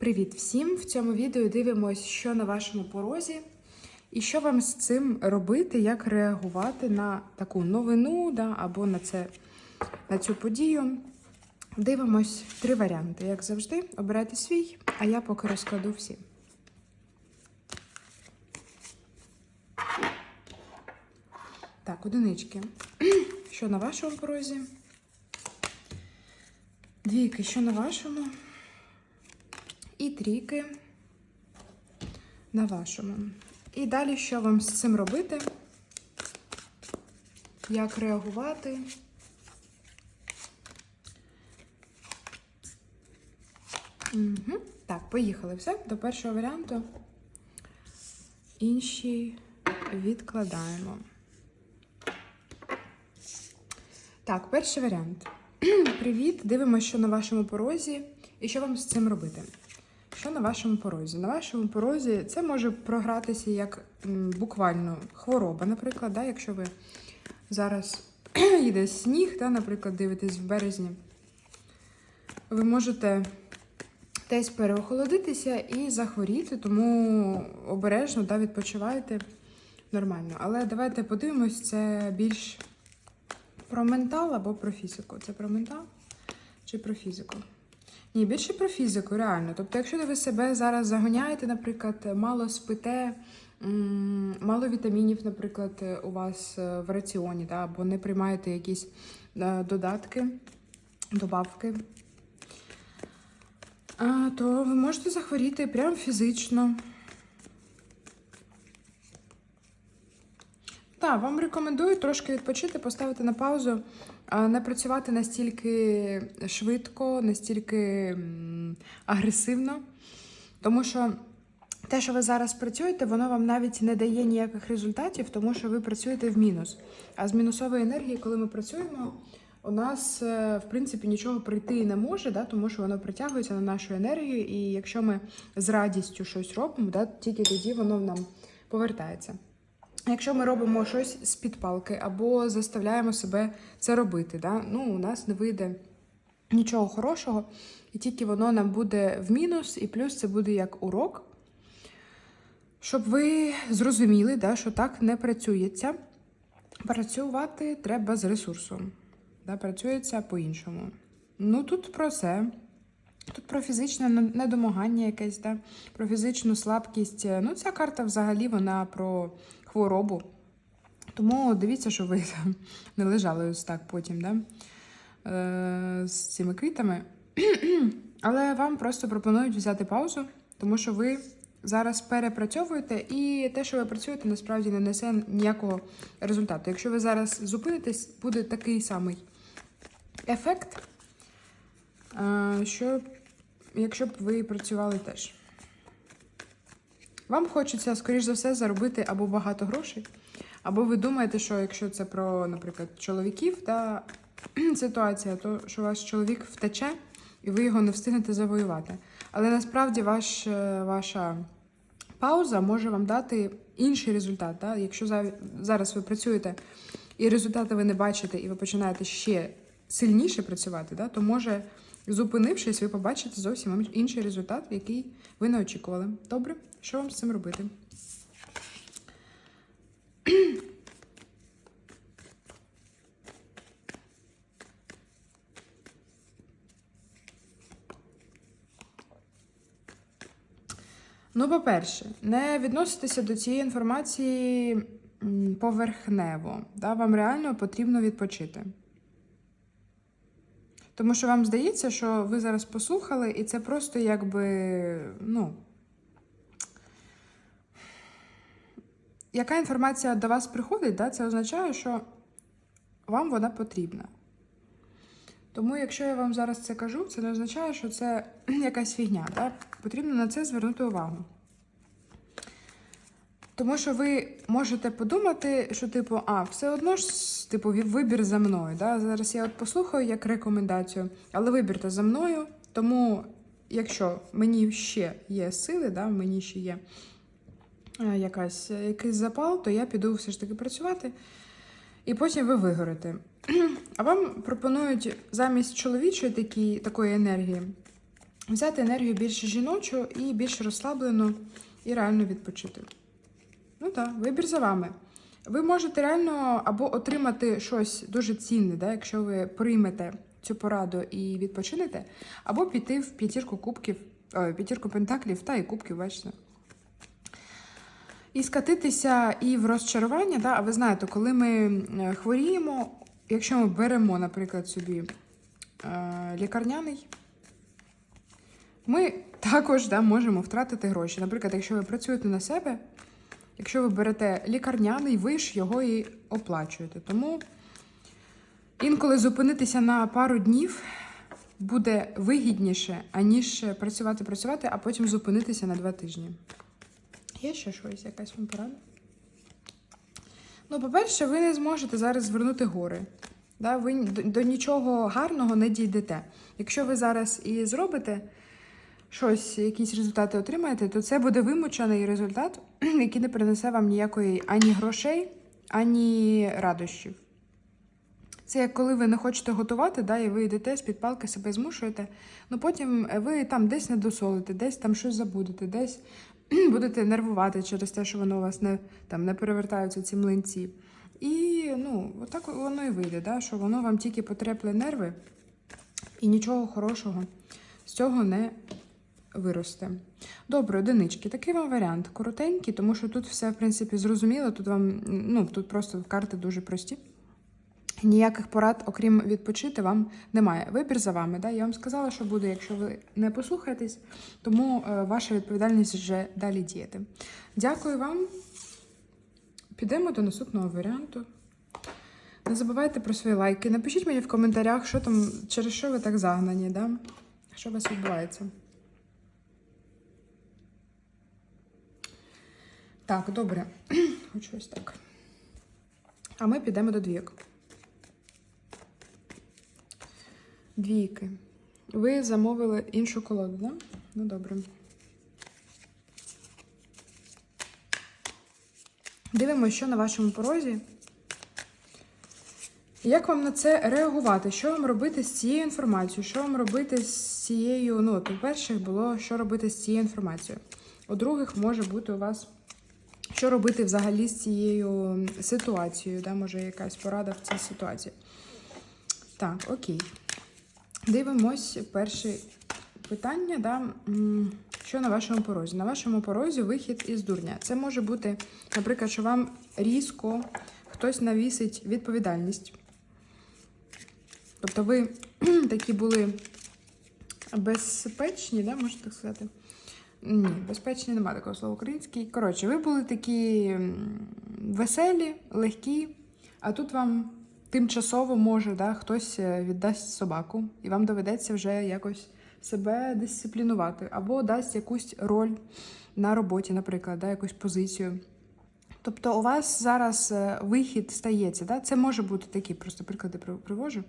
Привіт всім! В цьому відео дивимося, що на вашому порозі, і що вам з цим робити, як реагувати на таку новину да, або на, це, на цю подію. Дивимось три варіанти. Як завжди, обирайте свій, а я поки розкладу всі. Так, одинички. Що на вашому порозі? Двійки, що на вашому? І трійки на вашому. І далі, що вам з цим робити? Як реагувати? Угу. Так, поїхали. Все, до першого варіанту. Інші відкладаємо. Так, перший варіант. Привіт! Дивимося, що на вашому порозі, і що вам з цим робити. Що на вашому порозі? На вашому порозі це може програтися як буквально хвороба, наприклад, да, якщо ви зараз йде сніг, да, наприклад, дивитесь в березні, ви можете десь переохолодитися і захворіти, тому обережно да, відпочивайте нормально. Але давайте подивимось, це більш про ментал або про фізику. Це про ментал чи про фізику? Ні, більше про фізику, реально. Тобто, якщо ви себе зараз загоняєте, наприклад, мало спите, мало вітамінів, наприклад, у вас е, в раціоні, да, або не приймаєте якісь е, додатки, добавки, а, то ви можете захворіти прямо фізично. Так, вам рекомендую трошки відпочити, поставити на паузу, не працювати настільки швидко, настільки агресивно. Тому що те, що ви зараз працюєте, воно вам навіть не дає ніяких результатів, тому що ви працюєте в мінус. А з мінусової енергії, коли ми працюємо, у нас, е, в принципі, нічого прийти не може, да, тому що воно притягується на нашу енергію, і якщо ми з радістю щось робимо, да, тільки тоді воно нам повертається. Якщо ми робимо щось з підпалки або заставляємо себе це робити, да? ну, у нас не вийде нічого хорошого, і тільки воно нам буде в мінус, і плюс це буде як урок, щоб ви зрозуміли, да, що так не працюється. Працювати треба з ресурсом. Да? Працюється по-іншому. Ну, тут про це. Тут про фізичне недомагання якесь, да? про фізичну слабкість. Ну, ця карта взагалі вона про хворобу. Тому дивіться, що ви не лежали ось так потім, да? е, з цими квітами. Але вам просто пропонують взяти паузу, тому що ви зараз перепрацьовуєте, і те, що ви працюєте, насправді не несе ніякого результату. Якщо ви зараз зупинитесь, буде такий самий ефект, е, що якщо б ви працювали теж. Вам хочеться, скоріш за все, заробити або багато грошей, або ви думаєте, що якщо це про, наприклад, чоловіків та ситуація, то що ваш чоловік втече і ви його не встигнете завоювати. Але насправді ваш, е, ваша пауза може вам дати інший результат. Да? Якщо зараз ви працюєте і результати ви не бачите, і ви починаєте ще сильніше працювати, да? то може, зупинившись, ви побачите зовсім інший результат, який ви не очікували. Добре? Що вам з цим робити? Ну, по-перше, не відноситися до цієї інформації поверхнево. Да? Вам реально потрібно відпочити. Тому що вам здається, що ви зараз послухали, і це просто якби, ну. Яка інформація до вас приходить, да, це означає, що вам вона потрібна. Тому, якщо я вам зараз це кажу, це не означає, що це якась фігня. Да? Потрібно на це звернути увагу. Тому що ви можете подумати, що, типу, а, все одно ж, типу, вибір за мною. Да? Зараз я от послухаю як рекомендацію, але вибір то за мною. Тому, якщо мені ще є сили, да, мені ще є е, якась, якийсь запал, то я піду все ж таки працювати. І потім ви вигорите. А вам пропонують замість чоловічої такі, такої енергії взяти енергію більш жіночу і більш розслаблену, і реально відпочити. Ну так, вибір за вами. Ви можете реально або отримати щось дуже цінне, да, якщо ви приймете цю пораду і відпочинете, або піти в п'ятірку кубків, ой, п'ятірку пентаклів та і кубків, бачите. І скатитися і в розчарування, да, а ви знаєте, коли ми хворіємо, якщо ми беремо, наприклад, собі е, лікарняний, ми також да, можемо втратити гроші. Наприклад, якщо ви працюєте на себе, якщо ви берете лікарняний, ви ж його і оплачуєте. Тому інколи зупинитися на пару днів буде вигідніше, аніж працювати, працювати, а потім зупинитися на два тижні. Є ще щось, якась вам порада? Ну, по-перше, ви не зможете зараз звернути гори. Да? Ви до, до нічого гарного не дійдете. Якщо ви зараз і зробите щось, якісь результати отримаєте, то це буде вимучений результат, який не принесе вам ніякої ані грошей, ані радощів. Це як коли ви не хочете готувати, да, і ви йдете з-під палки, себе змушуєте, ну потім ви там десь не досолите, десь там щось забудете, десь будете нервувати через те, що воно у вас не, там, не перевертаються ці млинці. І ну, отак воно і вийде, да, що воно вам тільки потрепле нерви, і нічого хорошого з цього не виросте. Добре, одинички. Такий вам варіант. Коротенький, тому що тут все, в принципі, зрозуміло. Тут вам, ну, тут просто карти дуже прості. Ніяких порад, окрім відпочити, вам немає. Вибір за вами. Да? Я вам сказала, що буде, якщо ви не послухаєтесь, тому е, ваша відповідальність вже далі діяти. Дякую вам. Підемо до наступного варіанту. Не забувайте про свої лайки. Напишіть мені в коментарях, що там, через що ви так загнані, да? що у вас відбувається. Так, добре. Хочу ось так. А ми підемо до двійок. Двійки. Ви замовили іншу колоду, да? Ну, добре. Дивимося, що на вашому порозі. Як вам на це реагувати? Що вам робити з цією інформацією? Що вам робити з цією. Ну, от у перших було, що робити з цією інформацією. У других може бути у вас, що робити взагалі з цією ситуацією, да? може якась порада в цій ситуації. Так, окей. Дивимось перше питання. Да? Що на вашому порозі? На вашому порозі вихід із дурня. Це може бути, наприклад, що вам різко хтось навісить відповідальність. Тобто ви такі були безпечні, да, можна так сказати? Ні, безпечні немає такого слова український. Коротше, ви були такі веселі, легкі, а тут вам тимчасово може да, хтось е, віддасть собаку, і вам доведеться вже якось себе дисциплінувати, або дасть якусь роль на роботі, наприклад, да, якусь позицію. Тобто у вас зараз е, вихід стається. Да? Це може бути такі, просто приклади привожу.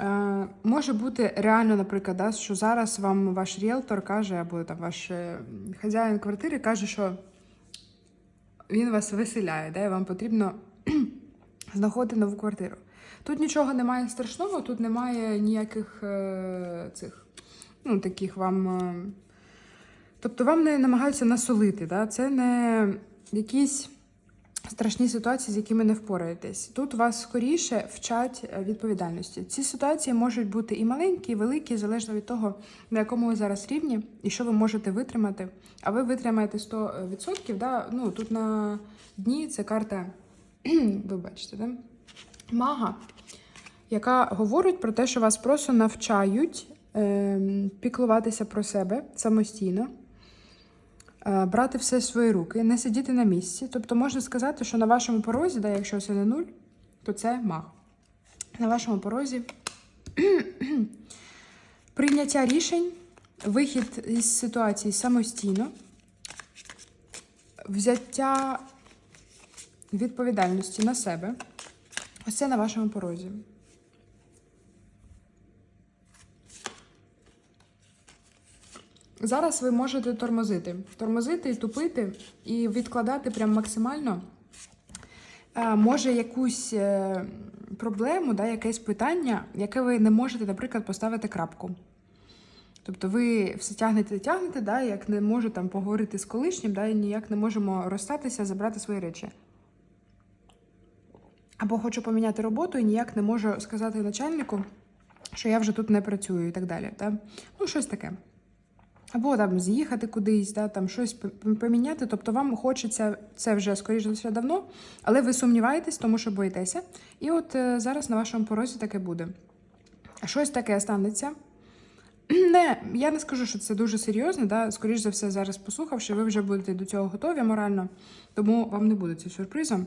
Е, може бути реально, наприклад, да, що зараз вам ваш ріелтор каже, або там ваш е, хазяїн квартири каже, що він вас виселяє, да, і вам потрібно знаходити нову квартиру. Тут нічого немає страшного, тут немає ніяких е, цих, ну, таких вам. Тобто вам не намагаються насолити. Да? Це не якісь страшні ситуації, з якими не впораєтесь. Тут вас скоріше вчать е, відповідальності. Ці ситуації можуть бути і маленькі, і великі, залежно від того, на якому ви зараз рівні і що ви можете витримати. А ви витримаєте 100%, да? ну, тут на дні це карта, ви да? мага, яка говорить про те, що вас просто навчають ем, піклуватися про себе самостійно е, брати все в свої руки, не сидіти на місці. Тобто можна сказати, що на вашому порозі, да, якщо це не нуль, то це маг. На вашому порозі прийняття рішень, вихід із ситуації самостійно, взяття відповідальності на себе. Ось це на вашому порозі. Зараз ви можете тормозити. Тормозити тупити, і відкладати прям максимально. Е, Може, якусь е, проблему, да, якесь питання, яке ви не можете, наприклад, поставити крапку. Тобто ви все тягнете, тягнете, да, як не можу там поговорити з колишнім, да, і ніяк не можемо розстатися, забрати свої речі. Або хочу поміняти роботу і ніяк не можу сказати начальнику, що я вже тут не працюю і так далі. Да? Ну, щось таке. Або там з'їхати кудись, да, там щось поміняти. Тобто вам хочеться це вже, скоріш за все, давно, але ви сумніваєтесь, тому що боїтеся. І от е, зараз на вашому порозі таке буде. Щось таке станеться. Не, я не скажу, що це дуже серйозно, да? скоріш за все, зараз послухавши, ви вже будете до цього готові морально, тому вам не буде це сюрпризом.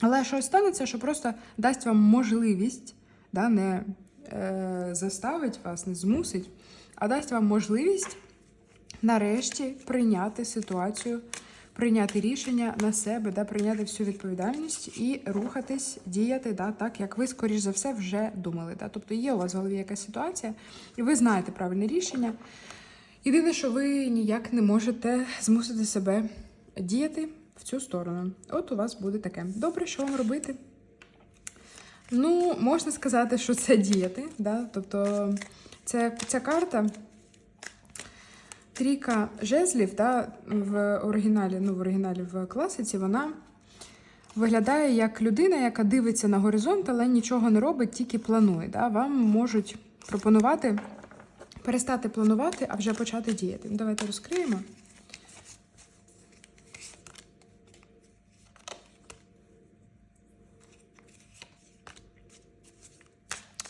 Але щось станеться, що просто дасть вам можливість, да, не е, заставить вас, не змусить, а дасть вам можливість нарешті прийняти ситуацію, прийняти рішення на себе, да, прийняти всю відповідальність і рухатись, діяти да, так, як ви, скоріш за все, вже думали. Да. Тобто є у вас в голові якась ситуація, і ви знаєте правильне рішення. Єдине, що ви ніяк не можете змусити себе діяти в цю сторону. От у вас буде таке. Добре, що вам робити? Ну, можна сказати, що це діяти. Да? Тобто це, ця карта. Трійка жезлів да, в оригіналі, ну, в оригіналі в класиці, вона виглядає як людина, яка дивиться на горизонт, але нічого не робить, тільки планує. Да? Вам можуть пропонувати перестати планувати, а вже почати діяти. Ну, Давайте розкриємо.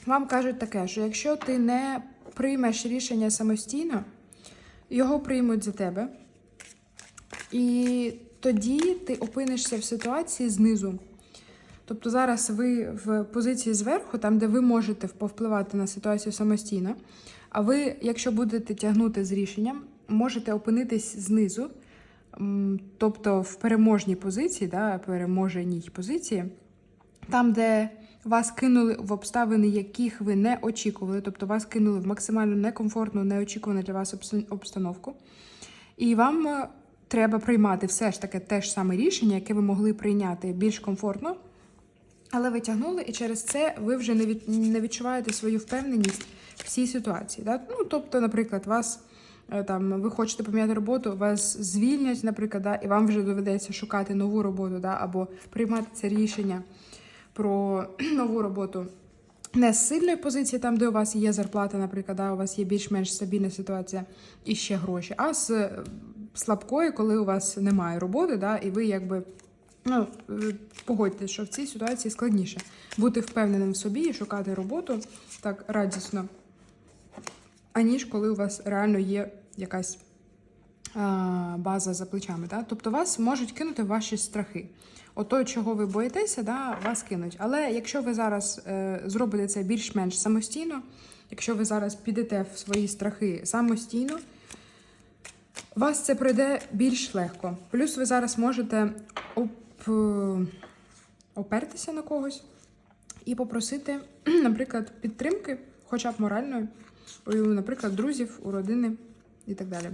Вам кажуть таке, що якщо ти не приймеш рішення самостійно, його приймуть за тебе. І тоді ти опинишся в ситуації знизу. Тобто зараз ви в позиції зверху, там, де ви можете повпливати на ситуацію самостійно. А ви, якщо будете тягнути з рішенням, можете опинитись знизу, тобто в переможній позиції, да, переможеній позиції, там, де вас кинули в обставини, яких ви не очікували, тобто вас кинули в максимально некомфортну, неочікувану для вас обс- обстановку. І вам е, треба приймати все ж таки те ж саме рішення, яке ви могли прийняти більш комфортно, але ви тягнули, і через це ви вже не, від, не відчуваєте свою впевненість в цій ситуації. Да? Ну, тобто, наприклад, вас е, там ви хочете поміняти роботу, вас звільнять, наприклад, да, і вам вже доведеться шукати нову роботу, да, або приймати це рішення про нову роботу. Не з сильної позиції, там, де у вас є зарплата, наприклад, да, у вас є більш-менш стабільна ситуація і ще гроші, а з е, слабкої, коли у вас немає роботи, да, і ви якби ну, е, погодьтесь, що в цій ситуації складніше бути впевненим в собі і шукати роботу так радісно, аніж коли у вас реально є якась а, база за плечами. Да? Тобто вас можуть кинути ваші страхи. Ото, чого ви боїтеся, да, вас кинуть. Але якщо ви зараз е, зробите це більш-менш самостійно, якщо ви зараз підете в свої страхи самостійно, вас це пройде більш легко. Плюс ви зараз можете оп, е, опертися на когось і попросити, наприклад, підтримки, хоча б моральної, наприклад, друзів, у родини і так далі.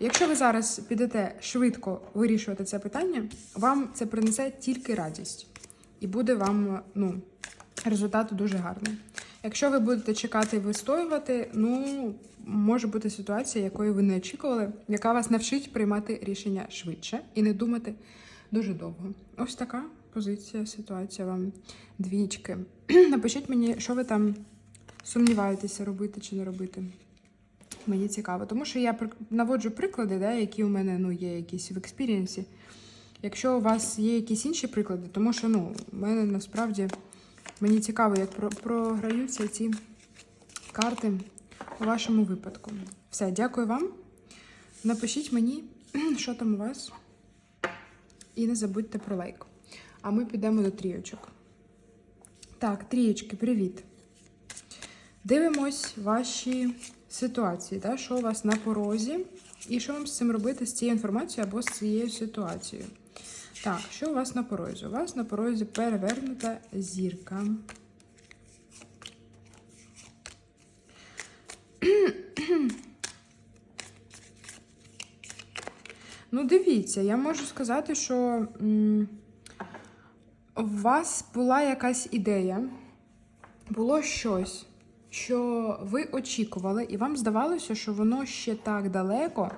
Якщо ви зараз підете швидко вирішувати це питання, вам це принесе тільки радість, і буде вам ну, результат дуже гарний. Якщо ви будете чекати і вистоювати, ну може бути ситуація, якої ви не очікували, яка вас навчить приймати рішення швидше і не думати дуже довго. Ось така позиція, ситуація вам двічки. Напишіть мені, що ви там сумніваєтеся, робити чи не робити. Мені цікаво, тому що я наводжу приклади, да, які у мене ну, є якісь в експірієнсі. Якщо у вас є якісь інші приклади, тому що ну, у мене насправді мені цікаво, як про- програються ці карти у вашому випадку. Все, дякую вам. Напишіть мені, що там у вас. І не забудьте про лайк. А ми підемо до трійочок. Так, трієчки, привіт. Дивимось ваші ситуації, да? що у вас на порозі, і що вам з цим робити з цією інформацією або з цією ситуацією. Так, що у вас на порозі? У вас на порозі перевернута зірка. Ну, дивіться, я можу сказати, що у вас була якась ідея, було щось, що ви очікували, і вам здавалося, що воно ще так далеко,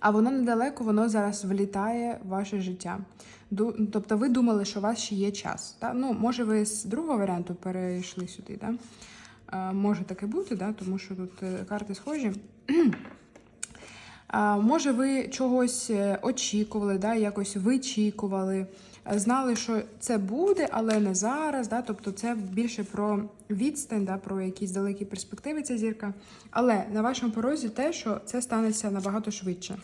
а воно недалеко, воно зараз влітає в ваше життя. Тобто ви думали, що у вас ще є час. Та? Ну, може, ви з другого варіанту перейшли сюди. Да? А, може таке бути, да? тому що тут е, карти схожі. А, може, ви чогось е, очікували, да? якось вичікували, е, знали, що це буде, але не зараз. Да? Тобто це більше про відстань, да? про якісь далекі перспективи ця зірка. Але на вашому порозі те, що це станеться набагато швидше.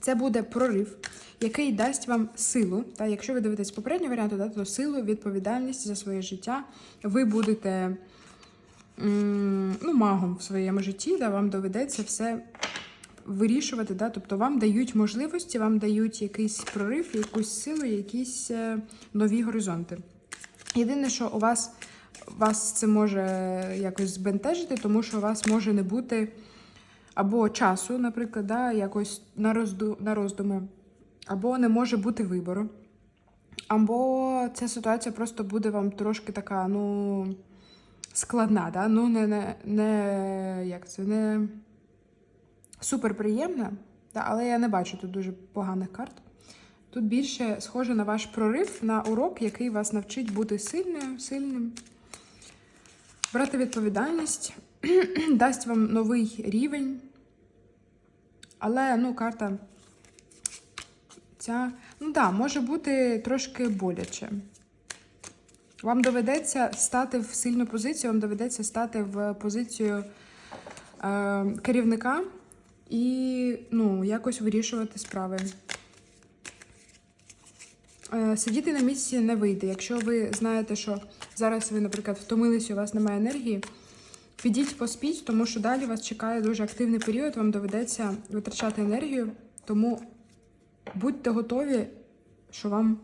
Це буде прорив, який дасть вам силу. Та якщо ви дивитесь попереднього варіанту, да, то силу, відповідальність за своє життя. Ви будете ну, магом в своєму житті, да, вам доведеться все вирішувати. Да, тобто вам дають можливості, вам дають якийсь прорив, якусь силу, якісь е, нові горизонти. Єдине, що у вас, вас це може якось збентежити, тому що у вас може не бути або часу, наприклад, да, якось на, розду, на роздуми, або не може бути вибору. Або ця ситуація просто буде вам трошки така, ну, складна, да? ну, не, не, не, як це, не суперприємна, да? але я не бачу тут дуже поганих карт. Тут більше схоже на ваш прорив, на урок, який вас навчить бути сильною, сильним, брати відповідальність, дасть вам новий рівень. Але ну, карта ця, ну да, може бути трошки боляче. Вам доведеться стати в сильну позицію, вам доведеться стати в позицію е, керівника і ну, якось вирішувати справи. Е, Сидіти на місці не вийде. Якщо ви знаєте, що зараз ви, наприклад, втомилися, у вас немає енергії, підіть поспіть, тому що далі вас чекає дуже активний період, вам доведеться витрачати енергію, тому будьте готові, що вам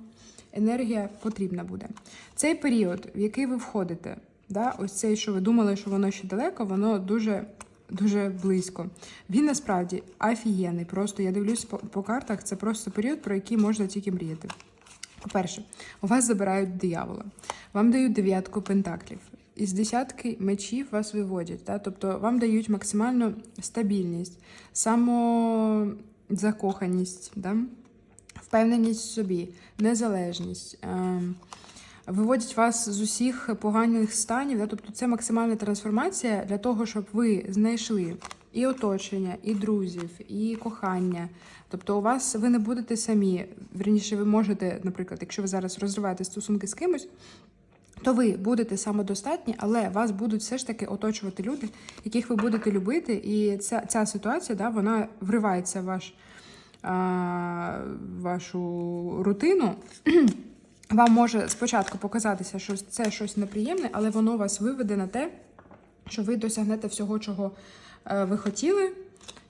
енергія потрібна буде. Цей період, в який ви входите, да, ось цей, що ви думали, що воно ще далеко, воно дуже. Дуже близько. Він насправді офігенний. Просто я дивлюсь по, по картах, це просто період, про який можна тільки мріяти. По-перше, у вас забирають диявола, вам дають дев'ятку пентаклів. Із десятки мечів вас виводять. Да? Тобто вам дають максимальну стабільність, самозакоханість, да? впевненість в собі, незалежність. Ем, Виводять вас з усіх поганих станів, да? тобто це максимальна трансформація для того, щоб ви знайшли і оточення, і друзів, і кохання. Тобто, у вас ви не будете самі. Вірніше, ви можете, наприклад, якщо ви зараз розриваєте стосунки з кимось, то ви будете самодостатні, але вас будуть все ж таки оточувати люди, яких ви будете любити. І ця, ця ситуація, да, вона вривається в ваш, а, вашу рутину. Вам може спочатку показатися, що це щось неприємне, але воно вас виведе на те, що ви досягнете всього, чого е, ви хотіли,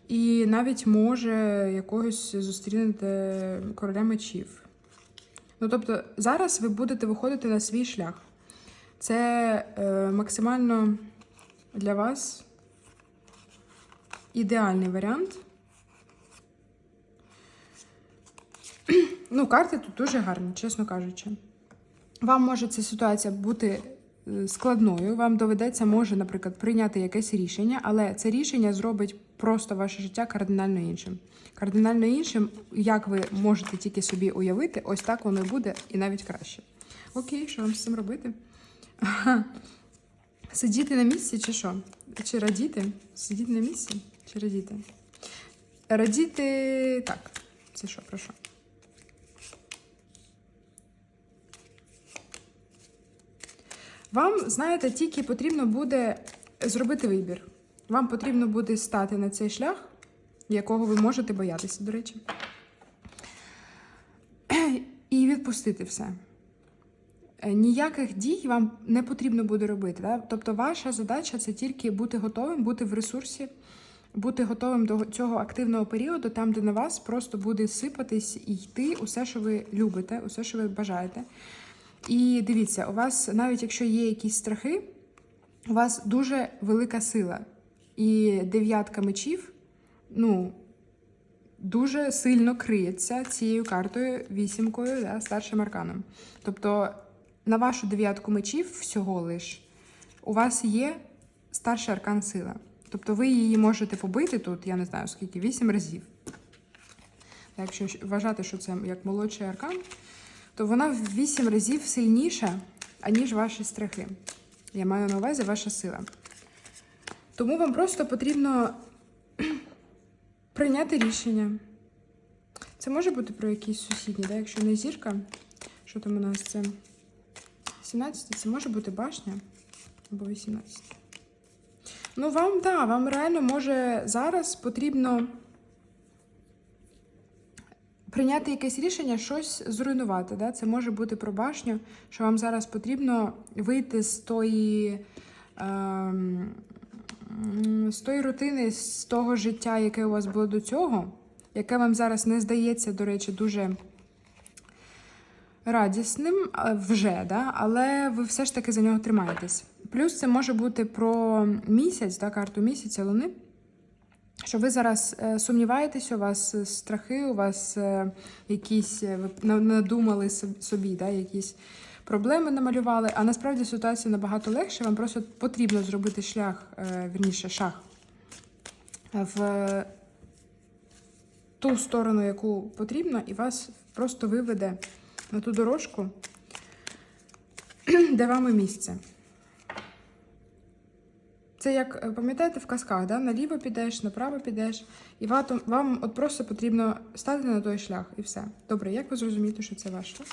і навіть може якогось зустрінете короля мечів. Ну, тобто, зараз ви будете виходити на свій шлях. Це е, максимально для вас ідеальний варіант. Ну, карти тут дуже гарні, чесно кажучи. Вам може ця ситуація бути е, складною. Вам доведеться, може, наприклад, прийняти якесь рішення, але це рішення зробить просто ваше життя кардинально іншим. Кардинально іншим, як ви можете тільки собі уявити, ось так воно і буде, і навіть краще. Окей, що вам з цим робити? Сидіти на місці чи що? Чи радіти? Сидіти на місці чи радіти? Радіти так. Це що, про що? Вам, знаєте, тільки потрібно буде зробити вибір. Вам потрібно буде стати на цей шлях, якого ви можете боятися, до речі. І відпустити все. Е, Ніяких дій вам не потрібно буде робити. Да? Тобто, ваша задача це тільки бути готовим, бути в ресурсі, бути готовим до цього активного періоду, там, де на вас просто буде сипатись і йти усе, що ви любите, усе, що ви бажаєте. І дивіться, у вас, навіть якщо є якісь страхи, у вас дуже велика сила. І дев'ятка мечів, ну, дуже сильно криється цією картою, вісімкою, да, старшим арканом. Тобто, на вашу дев'ятку мечів всього лиш у вас є старший аркан сила. Тобто ви її можете побити тут, я не знаю скільки, 8 разів. Якщо вважати, що це як молодший аркан, то вона в 8 разів сильніша, аніж ваші страхи. Я маю на увазі ваша сила. Тому вам просто потрібно прийняти рішення. Це може бути про якісь сусідні, да? якщо не зірка, що там у нас це 17, це може бути башня або 18. Ну, вам, так, да, вам реально може зараз потрібно прийняти якесь рішення, щось зруйнувати. Да? Це може бути про башню, що вам зараз потрібно вийти з тої. Ем, з тої рутини, з того життя, яке у вас було до цього, яке вам зараз не здається, до речі, дуже радісним а, вже, да? але ви все ж таки за нього тримаєтесь. Плюс це може бути про місяць, да, карту місяця луни. Що ви зараз е, сумніваєтесь, у вас е, страхи, у вас е, якісь ви надумали собі, да, якісь проблеми намалювали, а насправді ситуація набагато легше. Вам просто потрібно зробити шлях, е, вірніше, шаг в ту сторону, яку потрібно, і вас просто виведе на ту дорожку, де вам і місце. Це як е, пам'ятаєте в казках, да? наліво підеш, направо підеш, і вам, вам от просто потрібно стати на той шлях і все. Добре, як ви зрозумієте, що це шлях?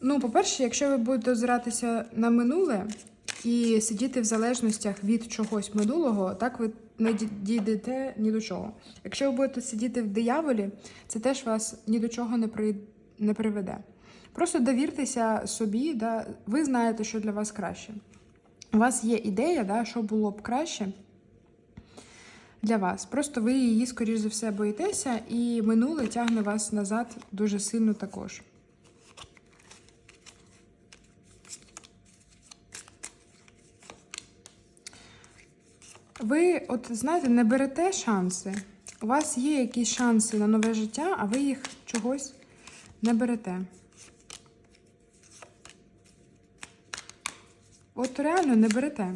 Ну, по-перше, якщо ви будете озиратися на минуле і сидіти в залежностях від чогось минулого, так ви не дійдете ні до чого. Якщо ви будете сидіти в дияволі, це теж вас ні до чого не, при... не приведе. Просто довіртеся собі, да? ви знаєте, що для вас краще. У вас є ідея, да, що було б краще для вас. Просто ви її, скоріш за все, боїтеся, і минуле тягне вас назад дуже сильно також. Ви, от знаєте, не берете шанси. У вас є якісь шанси на нове життя, а ви їх чогось не берете. От реально не берете.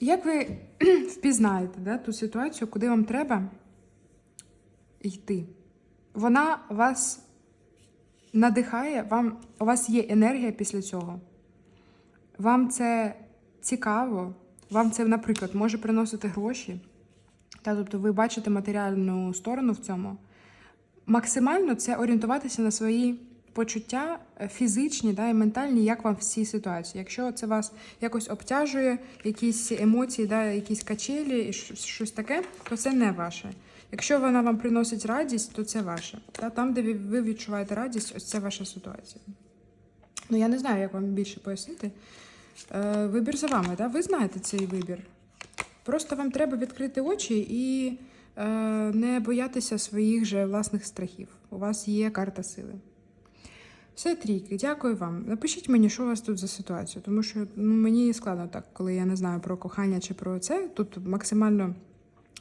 Як ви впізнаєте да, ту ситуацію, куди вам треба йти? Вона вас надихає, вам, у вас є енергія після цього. Вам це цікаво, вам це, наприклад, може приносити гроші. Та, тобто ви бачите матеріальну сторону в цьому. Максимально це орієнтуватися на свої почуття е, фізичні да, і ментальні, як вам в цій ситуації. Якщо це вас якось обтяжує, якісь емоції, да, якісь качелі, і щось таке, то це не ваше. Якщо вона вам приносить радість, то це ваше. Та, там, де ви- відчуваєте радість, ось це ваша ситуація. Ну, я не знаю, як вам більше пояснити. Е, вибір за вами, да? ви знаєте цей вибір. Просто вам треба відкрити очі і не боятися своїх же власних страхів. У вас є карта сили. Все, трійки, дякую вам. Напишіть мені, що у вас тут за ситуація, тому що ну, мені складно так, коли я не знаю про кохання чи про це. Тут максимально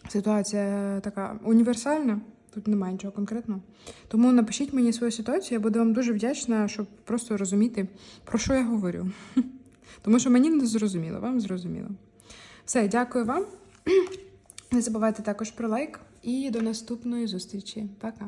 ситуація така універсальна, тут немає нічого конкретного. Тому напишіть мені свою ситуацію, я буду вам дуже вдячна, щоб просто розуміти, про що я говорю. Тому що мені не зрозуміло, вам зрозуміло. Все, дякую вам. Не забувайте також про лайк і до наступної зустрічі. Пока.